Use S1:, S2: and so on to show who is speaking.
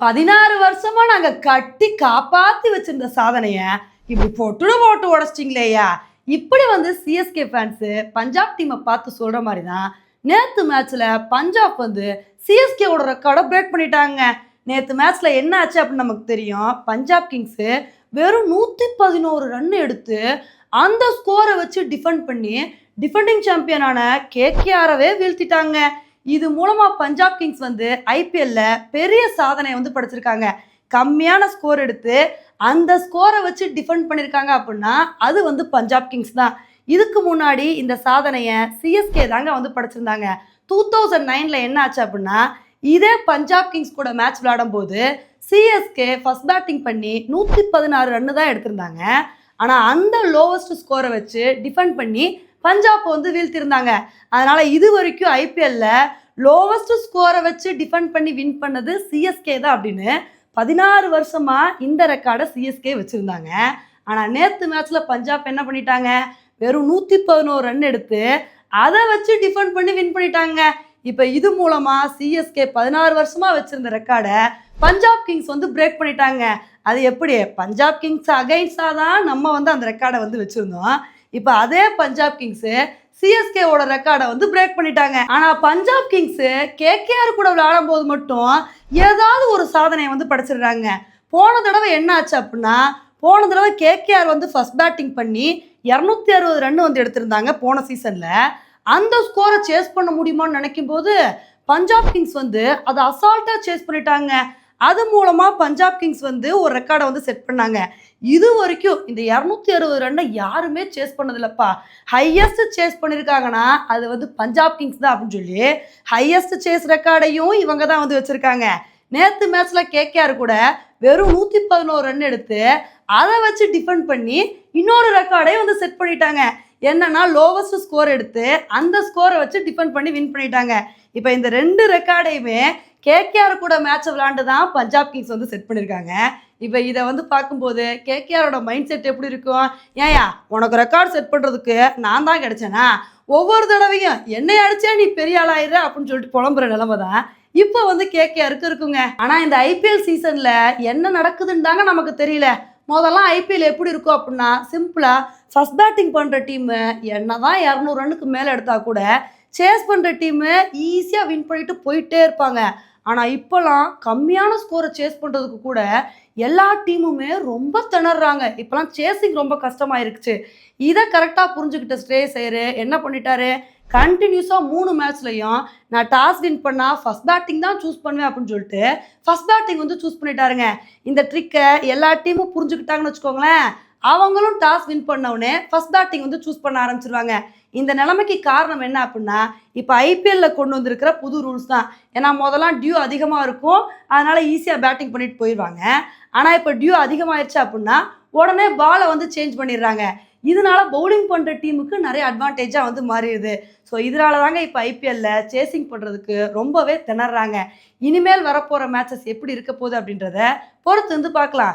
S1: பதினாறு வருஷமா நாங்க கட்டி காப்பாத்தி வச்சிருந்த சாதனைய இப்படி போட்டு போட்டு உடச்சிட்டிங்களேயா? இப்படி வந்து சிஎஸ்கே ஃபேன்ஸு பஞ்சாப் டீமை பார்த்து சொல்ற மாதிரி தான் நேத்து மேட்ச்ல பஞ்சாப் வந்து சிஎஸ்கேவோட ரெக்கார்டை பிரேக் பண்ணிட்டாங்க. நேத்து மேட்ச்ல என்ன ஆச்சு அப்படின்னு நமக்கு தெரியும். பஞ்சாப் கிங்ஸு வெறும் நூற்றி பதினோரு ரன் எடுத்து அந்த ஸ்கோரை வச்சு டிஃபெண்ட் பண்ணி டிஃபெண்டிங் சாம்பியனான கேகேஆரவே வீழ்த்திட்டாங்க. இது மூலமா பஞ்சாப் கிங்ஸ் வந்து ஐபிஎல்ல பெரிய சாதனை வந்து படைச்சிருக்காங்க. கம்மியான ஸ்கோர் எடுத்து அந்த ஸ்கோரை வச்சு டிஃபெண்ட் பண்ணியிருக்காங்க அப்படின்னா அது வந்து பஞ்சாப் கிங்ஸ் தான். இதுக்கு முன்னாடி இந்த சாதனையை சிஎஸ்கே தாங்க வந்து படைச்சிருந்தாங்க. டூ தௌசண்ட் நைனில் என்ன ஆச்சு அப்படின்னா இதே பஞ்சாப் கிங்ஸ் கூட மேட்ச் விளையாடும் போது சிஎஸ்கே ஃபஸ்ட் பேட்டிங் பண்ணி நூற்றி பதினாறு ரன்னு தான் எடுத்திருந்தாங்க. ஆனால் அந்த லோவஸ்ட் ஸ்கோரை வச்சு டிஃபெண்ட் பண்ணி பஞ்சாப் வந்து வீழ்த்திருந்தாங்க. அதனால இது வரைக்கும் ஐபிஎல்ல லோவஸ்ட் ஸ்கோரை வச்சு டிஃபெண்ட் பண்ணி வின் பண்ணது சிஎஸ்கே தான் அப்படின்னு பதினாறு வருஷமா இந்த ரெக்கார்டை சிஎஸ்கே வச்சுருந்தாங்க. ஆனால் நேற்று மேட்ச்ல பஞ்சாப் என்ன பண்ணிட்டாங்க? வெறும் நூற்றி பதினோரு ரன் எடுத்து அதை வச்சு டிஃபெண்ட் பண்ணி வின் பண்ணிட்டாங்க. இப்போ இது மூலமாக சிஎஸ்கே பதினாறு வருஷமாக வச்சுருந்த ரெக்கார்டை பஞ்சாப் கிங்ஸ் வந்து பிரேக் பண்ணிட்டாங்க. அது எப்படி? பஞ்சாப் கிங்ஸ் அகைன்ஸ்டாக தான் நம்ம வந்து அந்த ரெக்கார்டை வந்து வச்சுருந்தோம். இப்போ அதே பஞ்சாப் கிங்ஸு சிஎஸ்கேவோட ரெக்கார்டை வந்து பிரேக் பண்ணிட்டாங்க. ஆனால் பஞ்சாப் கிங்ஸு கேகேஆர் கூட விளையாடும் போது மட்டும் ஏதாவது ஒரு சாதனையை வந்து படைச்சிடுறாங்க. போன தடவை என்ன ஆச்சு அப்படின்னா போன தடவை கேகேஆர் வந்து ஃபர்ஸ்ட் பேட்டிங் பண்ணி இரநூத்தி அறுபது ரன் வந்து எடுத்திருந்தாங்க போன சீசனில் அந்த ஸ்கோரை சேஸ் பண்ண முடியுமான்னு நினைக்கும் போது பஞ்சாப் கிங்ஸ் வந்து அதை அசால்ட்டாக சேஸ் பண்ணிட்டாங்க. அது மூலமாக பஞ்சாப் கிங்ஸ் வந்து ஒரு ரெக்கார்டை வந்து செட் பண்ணாங்க. இது வரைக்கும் இந்த இரநூத்தி அறுபது ரன்னை யாருமே சேஸ் பண்ணதில்லப்பா. ஹையஸ்ட் சேஸ் பண்ணியிருக்காங்கன்னா அது வந்து பஞ்சாப் கிங்ஸ் தான் அப்படின்னு சொல்லி ஹையஸ்ட் சேஸ் ரெக்கார்டையும் இவங்க தான் வந்து வச்சுருக்காங்க. நேற்று மேட்ச்சில் கேகேஆர் கூட வெறும் நூற்றி பதினோரு ரன் எடுத்து அதை வச்சு டிஃபெண்ட் பண்ணி இன்னொரு ரெக்கார்டையும் வந்து செட் பண்ணிட்டாங்க. என்னன்னா லோவஸ்ட் ஸ்கோர் எடுத்து அந்த ஸ்கோரை வச்சு டிஃபெண்ட் பண்ணி வின் பண்ணிட்டாங்க. இப்போ இந்த ரெண்டு ரெக்கார்டையுமே கேகேஆர் கூட மேட்ச் விளாண்டு தான் பஞ்சாப் கிங்ஸ் வந்து செட் பண்ணியிருக்காங்க இப்போ இதை வந்து பார்க்கும்போது கேகேஆரோட மைண்ட் செட் எப்படி இருக்கும்? ஏயா உனக்கு ரெக்கார்ட் செட் பண்ணுறதுக்கு நான் தான் கிடைச்சேனா? ஒவ்வொரு தடவையும் என்னை அடிச்சா நீ பெரிய ஆளாயிர அப்படின்னு சொல்லிட்டு புலம்புற நிலமை தான் இப்போ வந்து கேகேஆருக்கு இருக்குங்க. ஆனால் இந்த ஐபிஎல் சீசனில் என்ன நடக்குதுன்னு தாங்க நமக்கு தெரியல. முதல்லாம் ஐபிஎல் எப்படி இருக்கும் அப்படின்னா சிம்பிளாக ஃபஸ்ட் பேட்டிங் பண்ணுற டீமு என்ன தான் இரநூறு ரன்னுக்கு மேலே எடுத்தால் கூட சேஸ் பண்ணுற டீமு ஈஸியாக வின் பண்ணிட்டு போயிட்டே இருப்பாங்க. ஆனால் இப்போலாம் கம்மியான ஸ்கோரை சேஸ் பண்ணுறதுக்கு கூட எல்லா டீமுமே ரொம்ப திணறாங்க. இப்போலாம் சேசிங் ரொம்ப கஷ்டமாயிருக்குச்சு இதை கரெக்டாக புரிஞ்சுக்கிட்ட ஸ்ரே ஐயரு என்ன பண்ணிட்டாரு? கண்டினியூஸாக மூணு மேட்ச்லையும் நான் டாஸ் வின் பண்ணால் ஃபஸ்ட் பேட்டிங் தான் சூஸ் பண்ணுவேன் அப்படின்னு சொல்லிட்டு ஃபஸ்ட் பேட்டிங் வந்து சூஸ் பண்ணிட்டாருங்க. இந்த ட்ரிக்கை எல்லா டீமும் புரிஞ்சுக்கிட்டாங்கன்னு வச்சுக்கோங்களேன். அவங்களும் டாஸ் வின் பண்ணவுடனே ஃபர்ஸ்ட் பேட்டிங் வந்து சூஸ் பண்ண ஆரம்பிச்சிருவாங்க. இந்த நிலைமைக்கு காரணம் என்ன அப்படின்னா இப்போ ஐபிஎல்ல கொண்டு வந்திருக்கிற புது ரூல்ஸ் தான். ஏன்னா முதல்லாம் டியூ அதிகமாக இருக்கும். அதனால ஈஸியாக பேட்டிங் பண்ணிட்டு போயிடுவாங்க. ஆனால் இப்போ டியூ அதிகமாகிடுச்சு அப்படின்னா உடனே பாலை வந்து சேஞ்ச் பண்ணிடுறாங்க. இதனால பவுலிங் பண்ணுற டீமுக்கு நிறைய அட்வான்டேஜாக வந்து மாறிடுது. ஸோ இதனால தாங்க இப்போ ஐபிஎல்ல சேசிங் பண்ணுறதுக்கு ரொம்பவே திணறாங்க. இனிமேல் வரப்போகிற மேட்சஸ் எப்படி இருக்க போகுது அப்படின்றத பொறுத்து வந்து பார்க்கலாம்.